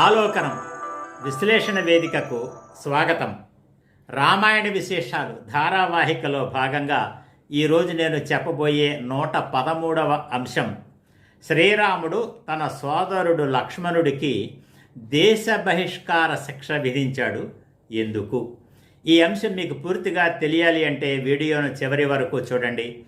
ఆలోకనం విశ్లేషణ వేదికకు స్వాగతం. రామాయణ విశేషాలు ధారావాహికలో భాగంగా ఈరోజు నేను చెప్పబోయే నూట పదమూడవ అంశం. శ్రీరాముడు తన సోదరుడు లక్ష్మణుడికి దేశ బహిష్కార శిక్ష విధించాడు. ఎందుకు? ఈ అంశం మీకు పూర్తిగా తెలియాలి అంటే వీడియోను చివరి వరకు చూడండి.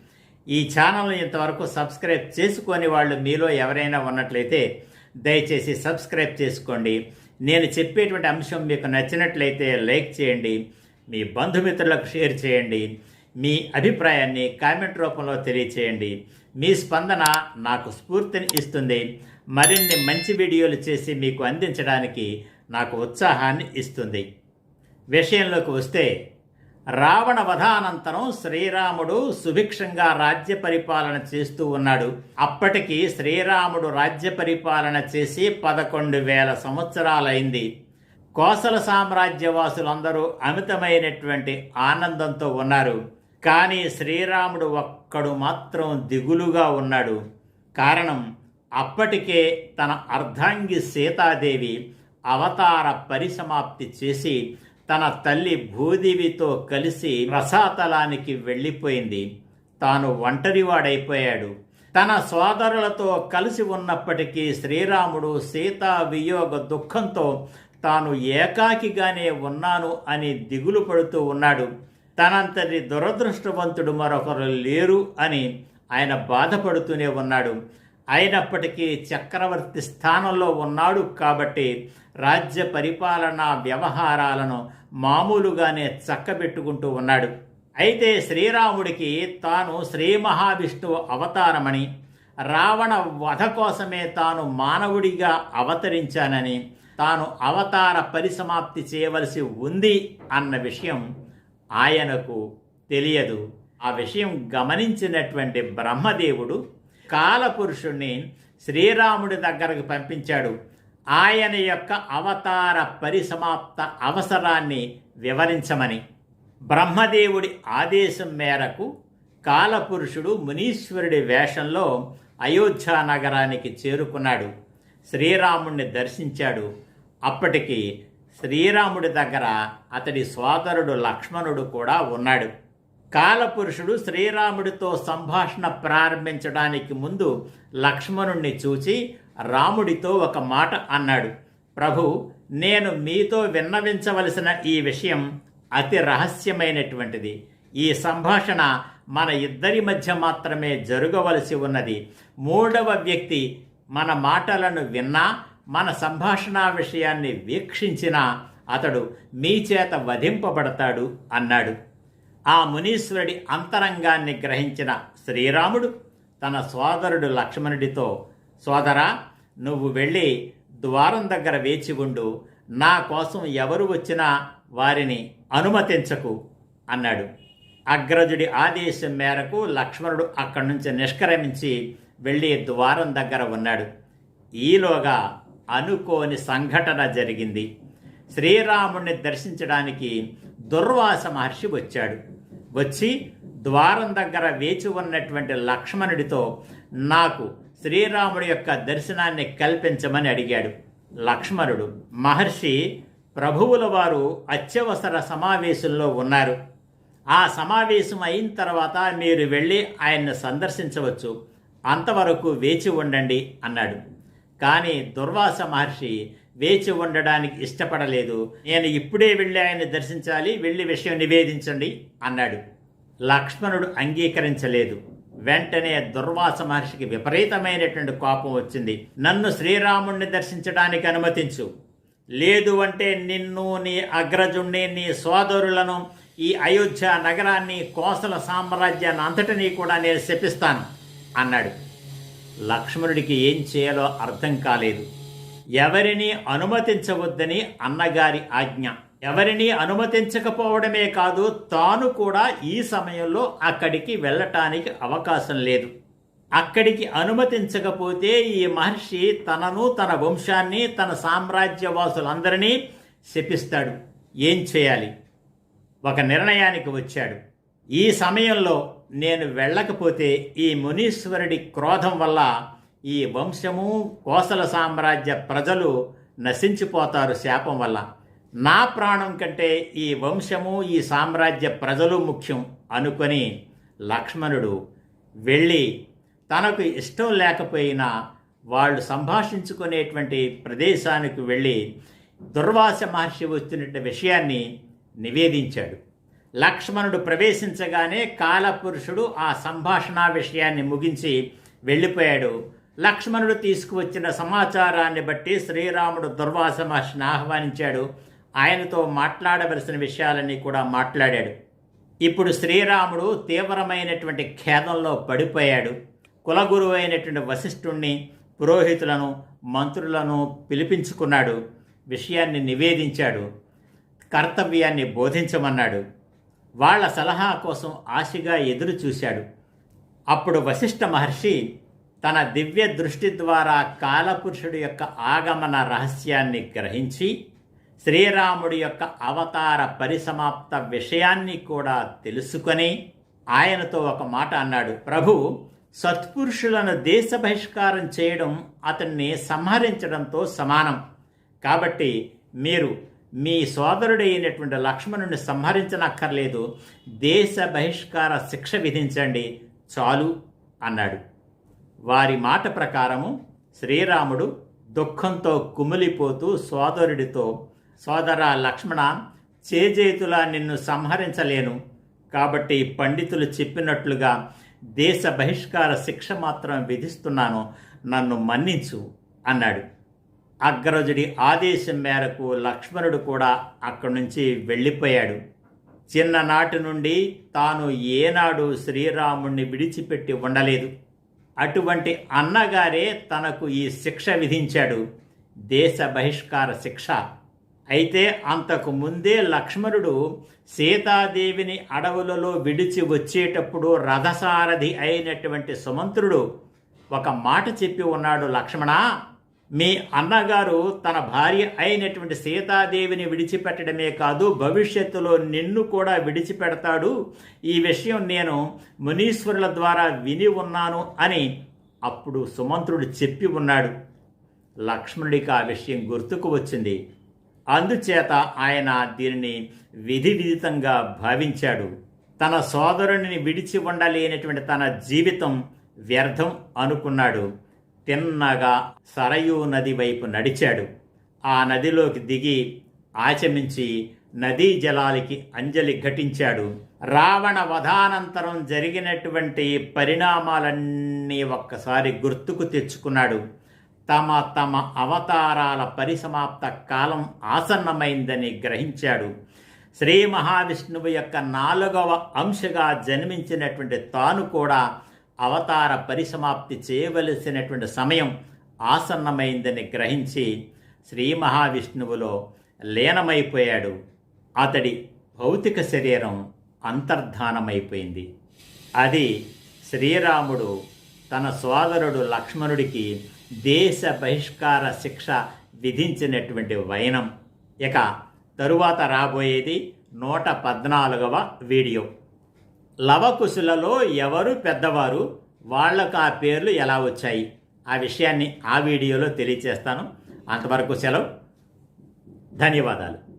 ఈ ఛానల్ ఇంతవరకు సబ్స్క్రైబ్ చేసుకొని వాళ్ళు మీలో ఎవరైనా ఉన్నట్లయితే దయచేసి సబ్స్క్రైబ్ చేసుకోండి. నేను చెప్పేటువంటి అంశం మీకు నచ్చినట్లయితే లైక్ చేయండి. మీ బంధుమిత్రులకు షేర్ చేయండి. మీ అభిప్రాయాన్ని కామెంట్ రూపంలో తెలియచేయండి. మీ స్పందన నాకు స్ఫూర్తిని ఇస్తుంది. మరిన్ని మంచి వీడియోలు చేసి మీకు అందించడానికి నాకు ఉత్సాహాన్ని ఇస్తుంది. విషయంలోకి వస్తే రావణ వధానంతరం శ్రీరాముడు సుభిక్షంగా రాజ్య పరిపాలన చేస్తూ ఉన్నాడు. అప్పటికి శ్రీరాముడు రాజ్య పరిపాలన చేసి పదకొండు వేల సంవత్సరాలైంది. కోసల సామ్రాజ్యవాసులందరూ అమితమైనటువంటి ఆనందంతో ఉన్నారు. కానీ శ్రీరాముడు ఒక్కడు మాత్రం దిగులుగా ఉన్నాడు. కారణం అప్పటికే తన అర్ధాంగి సీతాదేవి అవతార పరిసమాప్తి చేసి తన తల్లి భూదేవితో కలిసి రసాతలానికి వెళ్ళిపోయింది. తాను ఒంటరివాడైపోయాడు. తన సోదరులతో కలిసి ఉన్నప్పటికీ శ్రీరాముడు సీతా వియోగ దుఃఖంతో తాను ఏకాకిగానే ఉన్నాను అని దిగులు పడుతూ ఉన్నాడు. తనంతటి దురదృష్టవంతుడు మరొకరు లేరు అని ఆయన బాధపడుతూనే ఉన్నాడు. అయినప్పటికీ చక్రవర్తి స్థానంలో ఉన్నాడు కాబట్టి రాజ్య పరిపాలనా వ్యవహారాలను మామూలుగానే చక్కబెట్టుకుంటూ ఉన్నాడు. అయితే శ్రీరాముడికి తాను శ్రీ మహావిష్ణువు అవతారమని రావణ వధ కోసమే తాను మానవుడిగా అవతరించానని తాను అవతార పరిసమాప్తి చేయవలసి ఉంది అన్న విషయం ఆయనకు తెలియదు. ఆ విషయం గమనించినటువంటి బ్రహ్మదేవుడు కాలపురుషుణ్ణి శ్రీరాముడి దగ్గరకు పంపించాడు. ఆయన యొక్క అవతార పరిసమాప్త అవసరాన్ని వివరించమని. బ్రహ్మదేవుడి ఆదేశం మేరకు కాలపురుషుడు మునీశ్వరుడి వేషంలో అయోధ్య నగరానికి చేరుకున్నాడు. శ్రీరాముణ్ణి దర్శించాడు. అప్పటికి శ్రీరాముడి దగ్గర అతడి సోదరుడు లక్ష్మణుడు కూడా ఉన్నాడు. కాలపురుషుడు శ్రీరాముడితో సంభాషణ ప్రారంభించడానికి ముందు లక్ష్మణుణ్ణి చూచి రాముడితో ఒక మాట అన్నాడు. ప్రభు నేను మీతో విన్నవించవలసిన ఈ విషయం అతి రహస్యమైనటువంటిది. ఈ సంభాషణ మన ఇద్దరి మధ్య మాత్రమే జరగవలసి ఉన్నది. మూడవ వ్యక్తి మన మాటలను విన్నా మన సంభాషణ విషయాన్ని వీక్షించినా అతడు మీ చేత వధింపబడతాడు అన్నాడు. ఆ మునీశ్వరుడి అంతరంగాన్ని గ్రహించిన శ్రీరాముడు తన సోదరుడు లక్ష్మణుడితో సోదరా నువ్వు వెళ్ళి ద్వారం దగ్గర వేచి ఉండు. నా కోసం ఎవరు వచ్చినా వారిని అనుమతించకు అన్నాడు. అగ్రజుడి ఆదేశం మేరకు లక్ష్మణుడు అక్కడి నుంచి నిష్క్రమించి వెళ్ళి ద్వారం దగ్గర ఉన్నాడు. ఈలోగా అనుకోని సంఘటన జరిగింది. శ్రీరాముణ్ణి దర్శించడానికి దుర్వాస మహర్షి వచ్చాడు. వచ్చి ద్వారం దగ్గర వేచి ఉన్నటువంటి లక్ష్మణుడితో నాకు శ్రీరాముడి యొక్క దర్శనాన్ని కల్పించమని అడిగాడు. లక్ష్మణుడు మహర్షి ప్రభువుల వారు అత్యవసర సమావేశంలో ఉన్నారు. ఆ సమావేశం అయిన తర్వాత మీరు వెళ్ళి ఆయన్ని సందర్శించవచ్చు. అంతవరకు వేచి ఉండండి అన్నాడు. కానీ దుర్వాస మహర్షి వేచి ఉండడానికి ఇష్టపడలేదు. నేను ఇప్పుడే వెళ్ళి ఆయన్ని దర్శించాలి వెళ్ళి విషయం నివేదించండి అన్నాడు. లక్ష్మణుడు అంగీకరించలేదు. వెంటనే దుర్వాస మహర్షికి విపరీతమైనటువంటి కోపం వచ్చింది. నన్ను శ్రీరాముణ్ణి దర్శించడానికి అనుమతించు. లేదు అంటే నిన్ను నీ అగ్రజుణ్ణి నీ సోదరులను ఈ అయోధ్య నగరాన్ని కోసల సామ్రాజ్యాన్ని అంతటినీ కూడా నేను శపిస్తాను అన్నాడు. లక్ష్మణుడికి ఏం చేయాలో అర్థం కాలేదు. ఎవరిని అనుమతించవద్దని అన్నగారి ఆజ్ఞ. ఎవరిని అనుమతించకపోవడమే కాదు తాను కూడా ఈ సమయంలో అక్కడికి వెళ్ళటానికి అవకాశం లేదు. అక్కడికి అనుమతించకపోతే ఈ మహర్షి తనను తన వంశాన్ని తన సామ్రాజ్యవాసులందరినీ శపిస్తాడు. ఏం చేయాలి? ఒక నిర్ణయానికి వచ్చాడు. ఈ సమయంలో నేను వెళ్ళకపోతే ఈ మునీశ్వరుడి క్రోధం వల్ల ఈ వంశము కోసల సామ్రాజ్య ప్రజలు నశించిపోతారు శాపం వల్ల. నా ప్రాణం కంటే ఈ వంశము ఈ సామ్రాజ్య ప్రజలు ముఖ్యం అనుకొని లక్ష్మణుడు వెళ్ళి తనకు ఇష్టం లేకపోయినా వాళ్ళు సంభాషించుకునేటువంటి ప్రదేశానికి వెళ్ళి దుర్వాస మహర్షి వచ్చినటువంటి విషయాన్ని నివేదించాడు. లక్ష్మణుడు ప్రవేశించగానే కాలపురుషుడు ఆ సంభాషణ విషయాన్ని ముగించి వెళ్ళిపోయాడు. లక్ష్మణుడు తీసుకువచ్చిన సమాచారాన్ని బట్టి శ్రీరాముడు దుర్వాస మహర్షిని ఆహ్వానించాడు. ఆయనతో మాట్లాడవలసిన విషయాలన్నీ కూడా మాట్లాడాడు. ఇప్పుడు శ్రీరాముడు తీవ్రమైనటువంటి ఖేదంలో పడిపోయాడు. కులగురువు అయినటువంటి వశిష్ఠుణ్ణి పురోహితులను మంత్రులను పిలిపించుకున్నాడు. విషయాన్ని నివేదించాడు. కర్తవ్యాన్ని బోధించమన్నాడు. వాళ్ళ సలహా కోసం ఆశగా ఎదురు చూశాడు అప్పుడు వశిష్ఠ మహర్షి తన దివ్య దృష్టి ద్వారా కాలపురుషుడి యొక్క ఆగమన రహస్యాన్ని గ్రహించి శ్రీరాముడి యొక్క అవతార పరిసమాప్త విషయాన్ని కూడా తెలుసుకొని ఆయనతో ఒక మాట అన్నాడు. ప్రభు సత్పురుషులను దేశ బహిష్కారం చేయడం అతన్ని సంహరించడంతో సమానం. కాబట్టి మీరు మీ సోదరుడైనటువంటి లక్ష్మణుని సంహరించనక్కర్లేదు. దేశ బహిష్కార శిక్ష విధించండి. చాలు అన్నాడు. వారి మాట ప్రకారము శ్రీరాముడు దుఃఖంతో కుమిలిపోతూ సోదరుడితో సోదర లక్ష్మణ చేజేతులా నిన్ను సంహరించలేను. కాబట్టి పండితులు చెప్పినట్లుగా దేశ బహిష్కార శిక్ష మాత్రం విధిస్తున్నాను నన్ను మన్నించు అన్నాడు. అగ్రజుడి ఆదేశం మేరకు లక్ష్మణుడు కూడా అక్కడి నుంచి వెళ్ళిపోయాడు. చిన్ననాటి నుండి తాను ఏనాడు శ్రీరాముణ్ణి విడిచిపెట్టి ఉండలేదు. అటువంటి అన్నగారే తనకు ఈ శిక్ష విధించాడు. దేశ బహిష్కార శిక్ష. అయితే అంతకు ముందే లక్ష్మణుడు సీతాదేవిని అడవులలో విడిచి వచ్చేటప్పుడు రథసారథి అయినటువంటి సుమంత్రుడు ఒక మాట చెప్పి ఉన్నాడు లక్ష్మణ మీ అన్నగారు తన భార్య అయినటువంటి సీతాదేవిని విడిచిపెట్టడమే కాదు భవిష్యత్తులో నిన్ను కూడా విడిచిపెడతాడు. ఈ విషయం నేను మునీశ్వరుల ద్వారా విని ఉన్నాను అని అప్పుడు సుమంత్రుడు చెప్పి ఉన్నాడు. లక్ష్మణుడికి ఆ విషయం గుర్తుకు వచ్చింది. అందుచేత ఆయన దీనిని విధి విదితంగా భావించాడు. తన సోదరుని విడిచి ఉండలేనటువంటి తన జీవితం వ్యర్థం అనుకున్నాడు. తిన్నగా సరయూ నది వైపు నడిచాడు. ఆ నదిలోకి దిగి ఆచమించి నదీ జలాలకి అంజలి ఘటించాడు. రావణ వధానంతరం జరిగినటువంటి పరిణామాలన్నీ ఒక్కసారి గుర్తుకు తెచ్చుకున్నాడు. తమ తమ అవతారాల పరిసమాప్త కాలం ఆసన్నమైందని గ్రహించాడు. శ్రీ మహావిష్ణువు యొక్క నాలుగవ అంశగా జన్మించినటువంటి తాను కూడా అవతార పరిసమాప్తి చేయవలసినటువంటి సమయం ఆసన్నమైందని గ్రహించి శ్రీ మహావిష్ణువులో లీనమైపోయాడు. అతడి భౌతిక శరీరం అంతర్ధానమైపోయింది. అది శ్రీరాముడు తన సోదరుడు లక్ష్మణుడికి దేశ బహిష్కార శిక్ష విధించినటువంటి వైనం. ఇక తరువాత రాబోయేది నూట పద్నాలుగవ వీడియో. లవకుశులలో ఎవరు పెద్దవారు? వాళ్ళకు ఆ పేర్లు ఎలా వచ్చాయి? ఆ విషయాన్ని ఆ వీడియోలో తెలియచేస్తాను. అంతవరకు సెలవు. ధన్యవాదాలు.